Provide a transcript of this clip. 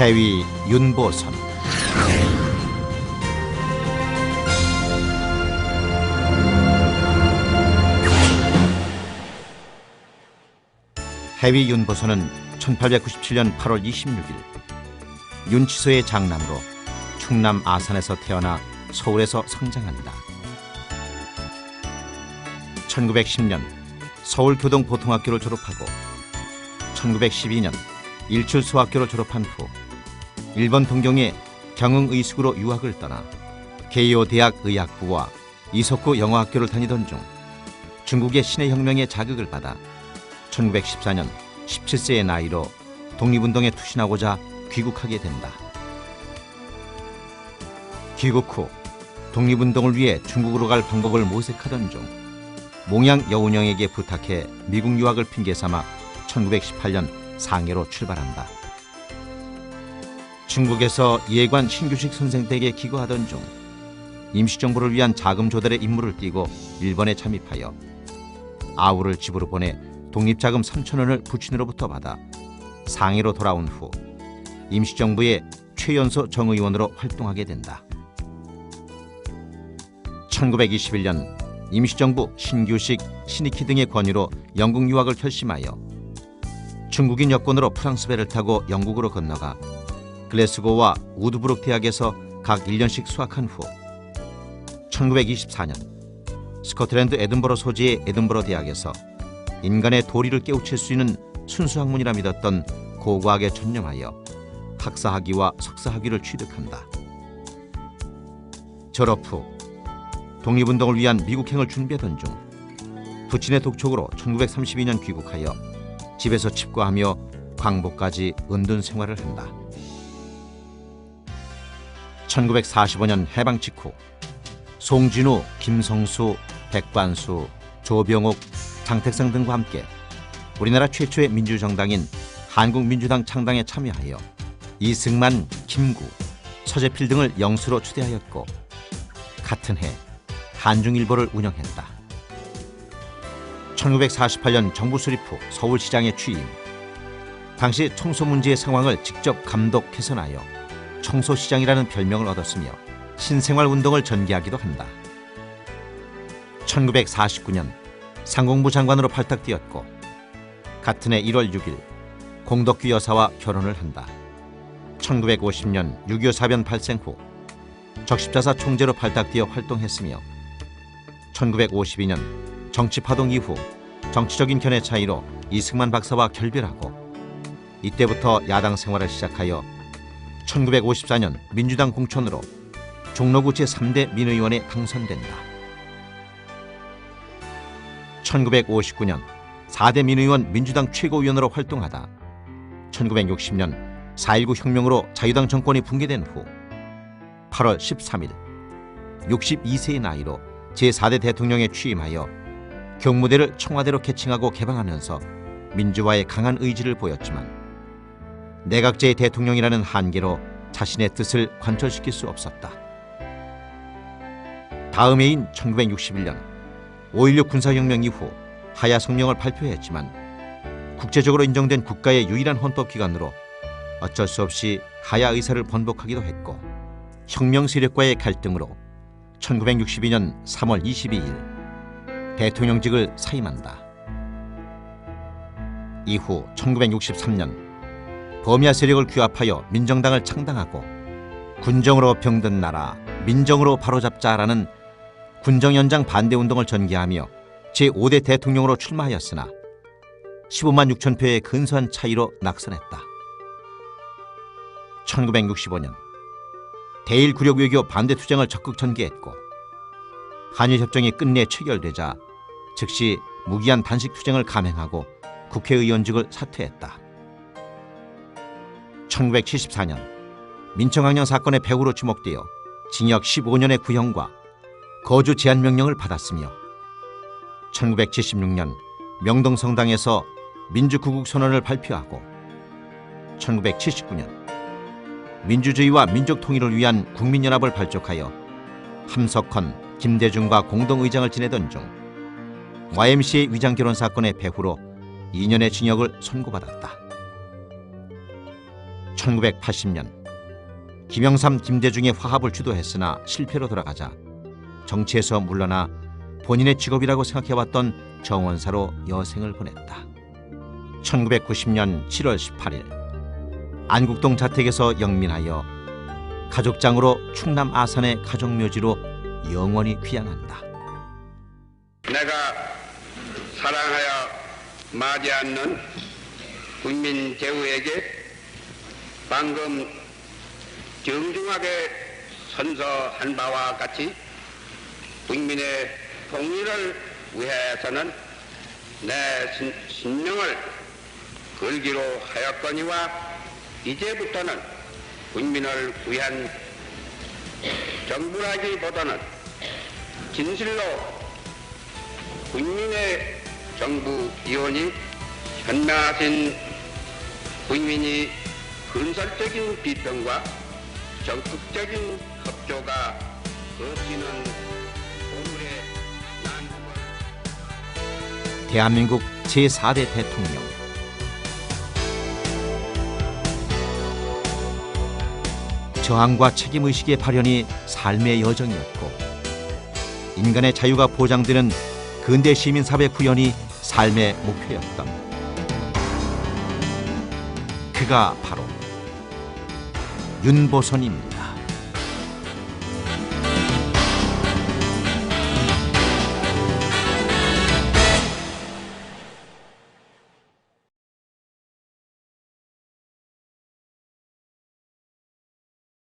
해위 윤보선 해위 윤보선은 1897년 8월 26일 윤치소의 장남으로 충남 아산에서 태어나 서울에서 성장한다. 1910년 서울교동보통학교를 졸업하고 1912년 일출소학교를 졸업한 후 일본 동경의 경흥의숙으로 유학을 떠나 게이오 대학 의학부와 이석구 영어학교를 다니던 중 중국의 신해혁명의 자극을 받아 1914년 17세의 나이로 독립운동에 투신하고자 귀국하게 된다. 귀국 후 독립운동을 위해 중국으로 갈 방법을 모색하던 중 몽양 여운형에게 부탁해 미국 유학을 핑계 삼아 1918년 상해로 출발한다. 중국에서 예관 신규식 선생 댁에 기거하던 중 임시정부를 위한 자금 조달의 임무를 띠고 일본에 잠입하여 아우를 집으로 보내 독립자금 3천 원을 부친으로부터 받아 상해로 돌아온 후 임시정부의 최연소 정의원으로 활동하게 된다. 1921년 임시정부 신규식, 신익희 등의 권유로 영국 유학을 결심하여 중국인 여권으로 프랑스 배를 타고 영국으로 건너가 글래스고와 우드브룩 대학에서 각 1년씩 수학한 후 1924년 스코틀랜드 에든버러 소재의 에든버러 대학에서 인간의 도리를 깨우칠 수 있는 순수 학문이라 믿었던 고고학에 전념하여 학사학위와 석사학위를 취득한다. 졸업 후 독립운동을 위한 미국행을 준비하던 중 부친의 독촉으로 1932년 귀국하여 집에서 칩과하며 광복까지 은둔 생활을 한다. 1945년 해방 직후 송진우, 김성수, 백관수, 조병옥, 장택성 등과 함께 우리나라 최초의 민주정당인 한국민주당 창당에 참여하여 이승만, 김구, 서재필 등을 영수로 추대하였고 같은 해 한중일보를 운영했다. 1948년 정부 수립 후 서울시장에 취임. 당시 청소 문제의 상황을 직접 감독 개선하여 청소시장이라는 별명을 얻었으며 신생활 운동을 전개하기도 한다. 1949년 상공부 장관으로 발탁되었고 같은 해 1월 6일 공덕규 여사와 결혼을 한다. 1950년 6.25 사변 발생 후 적십자사 총재로 발탁되어 활동했으며 1952년 정치 파동 이후 정치적인 견해 차이로 이승만 박사와 결별하고 이때부터 야당 생활을 시작하여 1954년 민주당 공천으로 종로구 제3대 민의원에 당선된다. 1959년 4대 민의원 민주당 최고위원으로 활동하다 1960년 4.19 혁명으로 자유당 정권이 붕괴된 후 8월 13일 62세의 나이로 제4대 대통령에 취임하여 경무대를 청와대로 개칭하고 개방하면서 민주화에 강한 의지를 보였지만 내각제의 대통령이라는 한계로 자신의 뜻을 관철시킬 수 없었다. 다음 해인 1961년 5.16 군사혁명 이후 하야 성명을 발표했지만 국제적으로 인정된 국가의 유일한 헌법기관으로 어쩔 수 없이 하야 의사를 번복하기도 했고 혁명 세력과의 갈등으로 1962년 3월 22일 대통령직을 사임한다. 이후 1963년 범야 세력을 규합하여 민정당을 창당하고 군정으로 병든 나라, 민정으로 바로잡자라는 군정 연장 반대 운동을 전개하며 제5대 대통령으로 출마하였으나 15만 6천 표의 근소한 차이로 낙선했다. 1965년 대일 구력 외교 반대 투쟁을 적극 전개했고 한일 협정이 끝내 체결되자 즉시 무기한 단식 투쟁을 감행하고 국회의원직을 사퇴했다. 1974년 민청학령 사건의 배후로 지목되어 징역 15년의 구형과 거주 제한 명령을 받았으며 1976년 명동 성당에서 민주구국 선언을 발표하고 1979년 민주주의와 민족 통일을 위한 국민연합을 발족하여 함석헌, 김대중과 공동의장을 지내던 중 YMCA 위장 결혼 사건의 배후로 2년의 징역을 선고받았다. 1980년 김영삼 김대중의 화합을 주도했으나 실패로 돌아가자 정치에서 물러나 본인의 직업이라고 생각해왔던 정원사로 여생을 보냈다. 1990년 7월 18일 안국동 자택에서 영민하여 가족장으로 충남 아산의 가족묘지로 영원히 귀향한다. 내가 사랑하여 마지 않는 국민 제후에게 방금 정중하게 선서한 바와 같이 국민의 통일을 위해서는 내 신- 신명을 걸기로 하였거니와 이제부터는 국민을 위한 정부라기보다는 진실로 국민의 정부 이원이 현명하신 국민이 건설적인 비평과 적극적인 협조가 거치는 오늘의 난국을 대한민국 제4대 대통령. 저항과 책임의식의 발현이 삶의 여정이었고 인간의 자유가 보장되는 근대 시민사회 구현이 삶의 목표였던 그가 바로 윤보선입니다.